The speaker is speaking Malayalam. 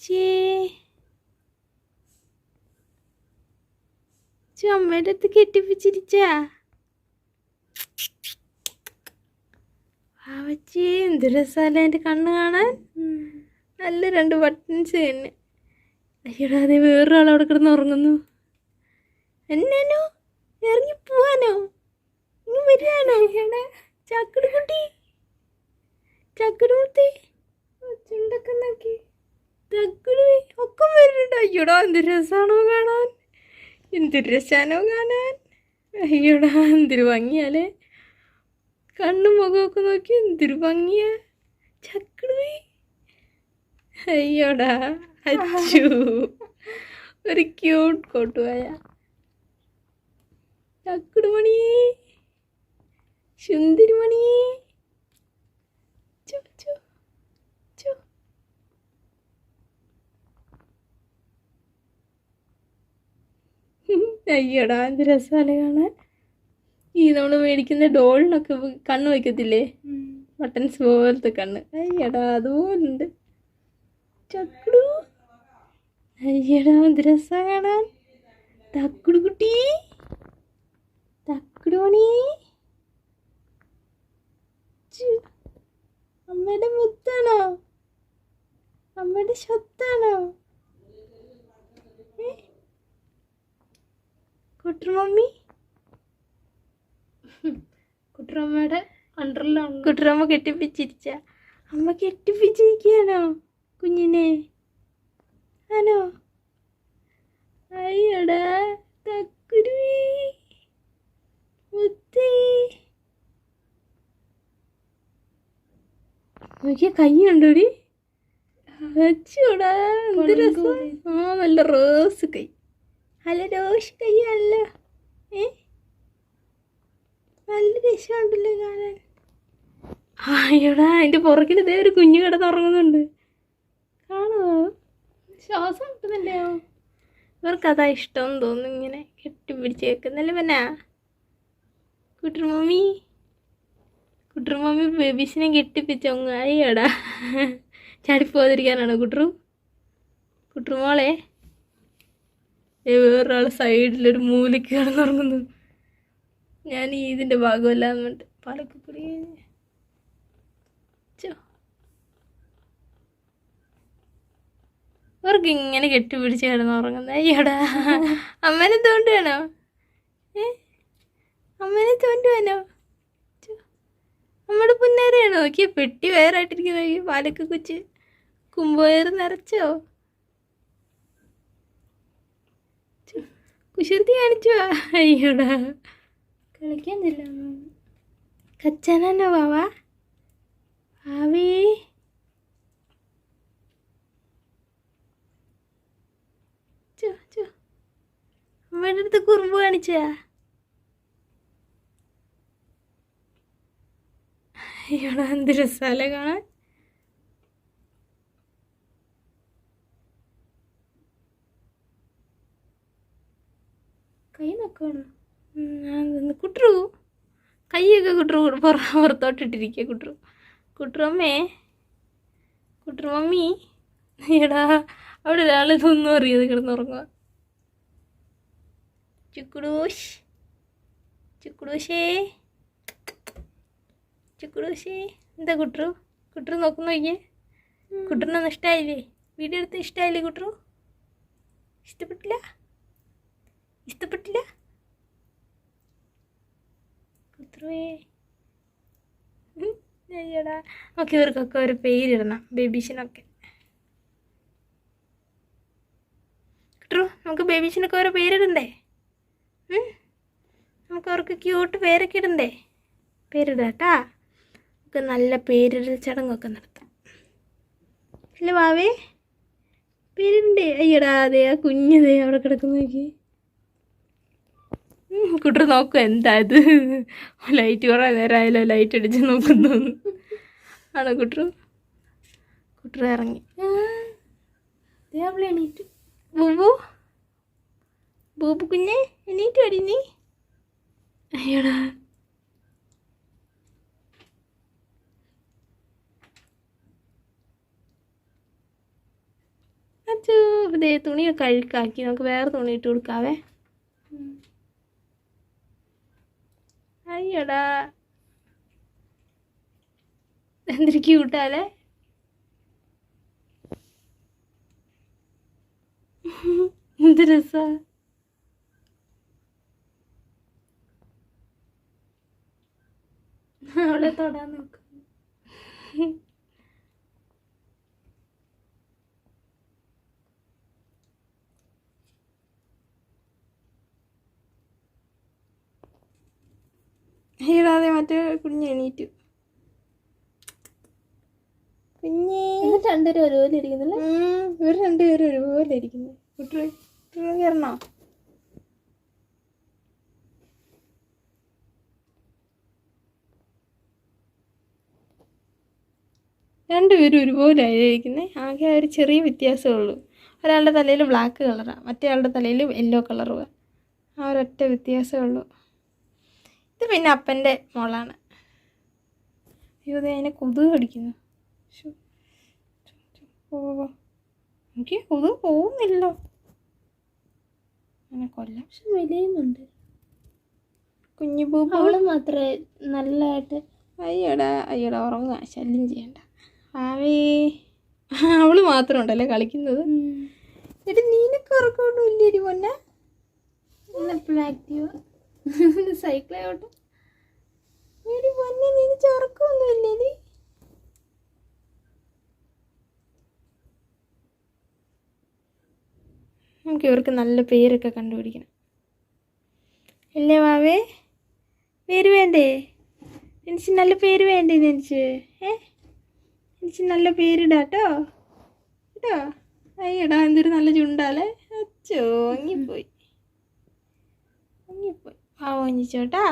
വാവച്ചേ ചുമ്മയുടെ അടുത്ത് കെട്ടിപ്പിച്ചിരിച്ചാ. വാവച്ചേ എന്ത് രസമല്ലേ എന്റെ കണ്ണ് കാണാൻ. നല്ല രണ്ട് ബട്ടൺസ് തന്നെ. അയ്യടാ അതെ വേറൊരാൾ അവിടെ കിടന്ന് ഉറങ്ങുന്നു. എന്നോ ഇറങ്ങി പോവാനോ? ഇങ്ങ് വരികയാണോ? ചാക്കട് കുട്ടി. ചാക്കട് കുട്ടി. ചുണ്ടൊക്കെ നോക്കി. ചക്കട് ഒക്കെ വരുന്നുണ്ട്. അയ്യോടാ എന്ത് രസമാണോ കാണാൻ. എന്ത് രസാണോ കാണാൻ. അയ്യോടാ എന്തൊരു ഭംഗിയാലേ കണ്ണും മുഖമൊക്കെ നോക്കി എന്തൊരു ഭംഗിയാ. ചക്കളി അയ്യോടാ അച്ചു. ഒരു ക്യൂട്ട് കോട്ടുവായ. ചക്കുടുമണി സുന്ദരിമണി ചു, ചു, ചു. അയ്യോടാ എന്ത് രസമല്ലേ കാണാൻ? ഈ നമ്മൾ മേടിക്കുന്ന ഡോളിനൊക്കെ കണ്ണ് വയ്ക്കത്തില്ലേ? ബട്ടൺസ് പോലത്തെ കണ്ണ്. അയ്യടാ അതുപോലുണ്ട്. ചക്കുടു. അയ്യടാ എന്ത് രസാ കാണാൻ? തക്കുടു കുട്ടി. തക്കുടോണി അമ്മയുടെ മുത്താണോ? അമ്മയുടെ സ്വത്താണോ ഏ? കുട്ടുമമ്മി കുട്ടറമ്മയുടെ അണ്ടറിലാണ് കുട്ടുറമ്മ കെട്ടിപ്പിച്ചിരിച്ച. അമ്മ കെട്ടിപ്പിച്ചിരിക്കുകയാണോ കുഞ്ഞിനെ? ആണോ? അയ്യടാ തക്കുരുവി. മുത്തേ. നോക്കിയ കൈയുണ്ടോടി അച്ചോടാ എന്ത് രസം? ആ നല്ല റോസ് കൈ. നല്ല റോസ് കയ്യല്ല ഏ? നല്ല രസമുണ്ടല്ലോ കാണാൻ. അയ്യോടാ അതിന്റെ പുറകിൽ ഇതേ ഒരു കുഞ്ഞു കിടന്നുറങ്ങുന്നുണ്ട് കാണോ ശ്വാസം കിട്ടുന്നില്ലയോ ഇവർക്ക് അതാ ഇഷ്ടം തോന്നുന്നു ഇങ്ങനെ കെട്ടിപ്പിടിച്ച് വെക്കുന്നല്ലേ പിന്നെ? കുട്ടുമമ്മി. കുട്ടുമമ്മി ബേബീസിനെ കെട്ടിപ്പിച്ച അയ്യോടാ ചാടിപ്പോതിരിക്കാനാണോ കുട്ടു കുട്ടുമോളെ. വേറൊരാൾ സൈഡിലൊരു മൂലയ്ക്ക് കിടന്നുറങ്ങുന്നു. ഞാൻ ഈ ഇതിന്റെ ഭാഗമല്ല എന്നിട്ട് പാലക്കുടി ചോ അവർക്ക് ഇങ്ങനെ കെട്ടിപ്പിടിച്ച് കിടന്നുറങ്ങുന്നത് അയ്യോടാ. അമ്മനെ തോണ്ടുവാണോ ഏ? അമ്മനെ തോണ്ടുവാനോ. നമ്മുടെ പുന്നേരെയാണോ? നോക്കിയ പെട്ടി വേറായിട്ടിരിക്കുന്ന പാലൊക്കെ കുച്ച് കുമ്പോയർ നിറച്ചോ ചോ. കുസൃതി കാണിച്ചു. അയ്യോടാ. കളിക്കാൻ കച്ചാനോ വാവാ ആവേ. അമ്മയുടെ അടുത്ത് കുറുമ്പ് കാണിച്ചാ അയ്യോടാ എന്ത് രസാല കാണാൻ? കൈ നോക്കണം കുട്ടു കൈയൊക്കെ കുട്ടു പുറ പുറത്തോട്ടിട്ടിരിക്കുക കുട്ടു കുട്ടു അമ്മേ. കുട്ടു മമ്മി. എടാ അവിടെ ഒരാൾ ഇതൊന്നും അറിയാതെ കിടന്നുറങ്ങുക ചുക്കുടൂഷ് ചുക്കുടൂഷേ ചുക്കുടൂഷേ എന്താ കുട്ടു കുട്ടു നോക്കുന്നു നോക്കിയേ. കുട്ടറിനൊന്നും ഇഷ്ടമായില്ലേ വീഡിയോ എടുത്ത് ഇഷ്ടമായില്ലേ കുട്ടു ഇഷ്ടപ്പെട്ടില്ല? അയ്യടാ നമുക്ക് ഇവർക്കൊക്കെ ഒരു പേരിടണം ബേബീഷിനൊക്കെ. കിട്ടു നമുക്ക് ബേബീഷിനൊക്കെ ഓരോ പേരിടണ്ടേ? നമുക്ക് അവർക്ക് ക്യൂട്ട് പേരൊക്കെ ഇടണ്ടേ? പേരിടാട്ടാ. നമുക്ക് നല്ല പേരിടൽ ചടങ്ങൊക്കെ നടത്താം. അല്ലേ വാവേ? പേരിടണ്ടേ? അയ്യടാ അതെ ആ കുഞ്ഞതേ അവിടെ കിടക്കുന്ന നോക്കി. കുട്ടർ നോക്കും എന്താ ഇത്? ലൈറ്റ് കുറേ നേരം ആയാലോ ലൈറ്റ് അടിച്ച് നോക്കുന്നു. ആണോ കുട്ടർ കുട്ടർ ഇറങ്ങി. എണീറ്റ്. ബൂബു? ബൂബു കുഞ്ഞെ എണീറ്റ് അടി നീ. അയ്യടാ. അച്ഛ തുണിയൊക്കെ അഴുക്കാക്കി. നമുക്ക് വേറെ തുണി ഇട്ട് കൊടുക്കാവേ. അയ്യടാ എന്തൊരു ക്യൂട്ടാലേ എന്ത് രസാ. അവളെ തൊടാൻ അയ്യടാതെ മറ്റേ കുഞ്ഞ് എണീറ്റു. കുഞ്ഞേ. രണ്ടുപേരും ഒരുപോലെ ഇരിക്കുന്നില്ല? ഇവർ രണ്ടുപേരും ഒരുപോലെ ഇരിക്കുന്നു. കയറണോ രണ്ടുപേരും ഒരുപോലെ ആയിരിക്കുന്നത് ആകെ ഒരു ചെറിയ വ്യത്യാസമേ ഉള്ളൂ ഒരാളുടെ തലയിൽ ബ്ലാക്ക് കളറാണ് മറ്റേ ആളുടെ തലയിൽ യെല്ലോ കളറുമാണ് ആ ഒരൊറ്റ വ്യത്യാസമേ ഉള്ളൂ ഇത് പിന്നെ അപ്പന്റെ മോളാണ്. അയ്യോ ദേ അതിനെ കൊതുക് കടിക്കുന്നു. എനിക്ക് കൊതുക് പോകുന്നില്ലോ അങ്ങനെ കൊല്ലം. പക്ഷെ വിലയുന്നുണ്ട്. കുഞ്ഞു അവൾ മാത്രമേ നല്ലതായിട്ട് അയ്യടാ അയ്യടാ ഉറങ്ങുക. ശല്യം ചെയ്യണ്ട. ആവേ. അവൾ മാത്രം ഉണ്ടല്ലേ കളിക്കുന്നത് എടി നീനൊക്കെ ഉറക്കമൊന്നും ഇല്ലേടി പൊന്നെ? എപ്പോഴും ആക്റ്റീവ് പൊന്നെ നീ നീ നമുക്ക് ഇവർക്ക് നല്ല പേരൊക്കെ കണ്ടുപിടിക്കണം അല്ലേ വാവേ പേര് വേണ്ടേ എനിക്ക് നല്ല പേര് വേണ്ടേ എനിക്ക് ഏ എനിക്ക് നല്ല പേരിടാട്ടോ കേട്ടോ അയ്യടാ എന്തൊരു നല്ല ചുണ്ടാലേ അച്ചോ ഒങ്ങിപ്പോയി ഒങ്ങിപ്പോയി ആ ഒങ്ങിച്ചോട്ടാ